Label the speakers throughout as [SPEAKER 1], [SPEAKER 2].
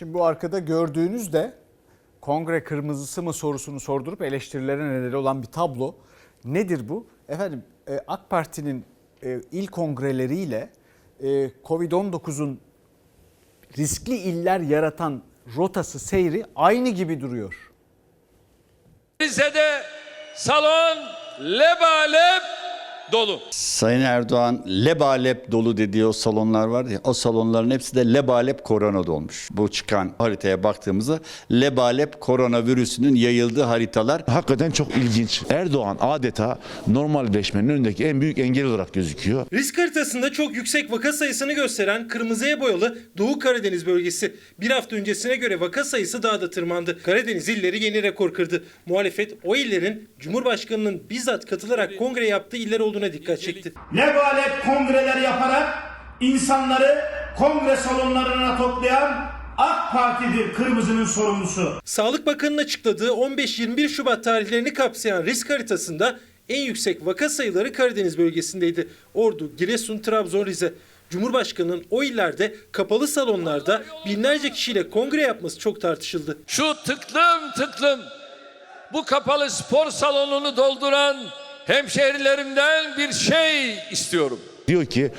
[SPEAKER 1] Şimdi bu arkada gördüğünüz de kongre kırmızısı mı sorusunu sordurup eleştirilere nedeni olan bir tablo. Nedir bu? Efendim e, AK Parti'nin e, il kongreleriyle e, Covid-19'un riskli iller yaratan rotası seyri aynı gibi duruyor.
[SPEAKER 2] Rize'de salon lebalep dolu.
[SPEAKER 3] Sayın Erdoğan lebalep dolu dediği o salonlar var ya o salonların hepsi de lebalep korona dolmuş. Bu çıkan haritaya baktığımızda lebalep koronavirüsünün yayıldığı haritalar
[SPEAKER 4] Hakikaten çok ilginç. Erdoğan adeta normalleşmenin önündeki en büyük engel olarak gözüküyor.
[SPEAKER 5] Risk haritasında çok yüksek vaka sayısını gösteren kırmızıya boyalı Doğu Karadeniz bölgesi. Bir hafta öncesine göre vaka sayısı daha da tırmandı. Karadeniz illeri yeni rekor kırdı. Muhalefet o illerin Cumhurbaşkanı'nın bizzat katılarak kongre yaptığı iller olduğuna dikkat çekti.
[SPEAKER 6] lebalep kongreler yaparak insanları kongre salonlarına toplayan AK Parti'dir kırmızının sorumlusu.
[SPEAKER 5] Sağlık Bakanı'nın açıkladığı 15-21 Şubat tarihlerini kapsayan risk haritasında en yüksek vaka sayıları Karadeniz bölgesindeydi. Ordu, Giresun, Trabzon, Rize. Cumhurbaşkanı'nın o illerde kapalı salonlarda binlerce kişiyle kongre yapması çok tartışıldı.
[SPEAKER 2] Şu tıklım tıklım bu kapalı spor salonunu dolduran hemşehrilerimden bir şey istiyorum.
[SPEAKER 4] Diyor ki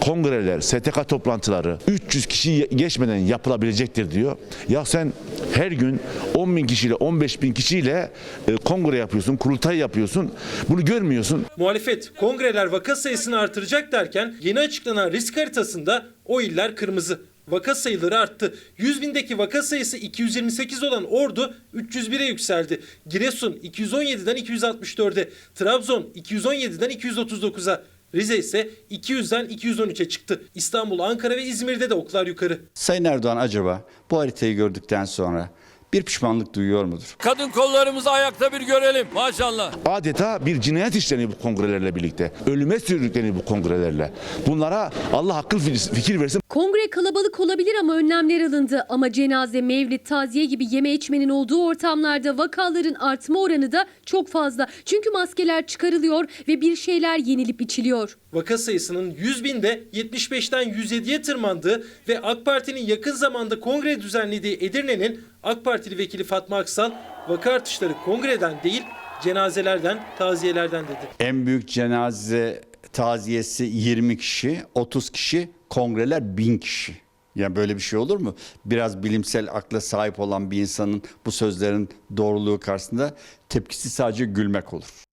[SPEAKER 4] kongreler, STK toplantıları 300 kişi geçmeden yapılabilecektir diyor. Ya sen her gün 10 bin kişiyle 15 bin kişiyle e, kongre yapıyorsun, kurultay yapıyorsun. Bunu görmüyorsun.
[SPEAKER 5] Muhalefet kongreler vaka sayısını artıracak derken yeni açıklanan risk haritasında o iller kırmızı. Vaka sayıları arttı. 100 bindeki vaka sayısı 228 olan Ordu 301'e yükseldi. Giresun 217'den 264'e, Trabzon 217'den 239'a, Rize ise 200'den 213'e çıktı. İstanbul, Ankara ve İzmir'de de oklar yukarı.
[SPEAKER 3] Sayın Erdoğan acaba bu haritayı gördükten sonra bir pişmanlık duyuyor mudur?
[SPEAKER 2] Kadın kollarımızı ayakta bir görelim maşallah.
[SPEAKER 4] Adeta bir cinayet işleniyor bu kongrelerle birlikte. Ölüme sürükleniyor bu kongrelerle. Bunlara Allah akıl fikir versin.
[SPEAKER 7] Kongre kalabalık olabilir ama önlemler alındı. Ama cenaze, mevlid, taziye gibi yeme içmenin olduğu ortamlarda vakaların artma oranı da çok fazla. Çünkü maskeler çıkarılıyor ve bir şeyler yenilip içiliyor.
[SPEAKER 5] Vaka sayısının 100 binde 75'ten 107'ye tırmandığı ve AK Parti'nin yakın zamanda kongre düzenlediği Edirne'nin AK Partili vekili Fatma Aksal vaka artışları kongreden değil cenazelerden, taziyelerden dedi.
[SPEAKER 3] En büyük cenaze taziyesi 20 kişi, 30 kişi, kongreler 1000 kişi. Yani böyle bir şey olur mu? Biraz bilimsel akla sahip olan bir insanın bu sözlerin doğruluğu karşısında tepkisi sadece gülmek olur.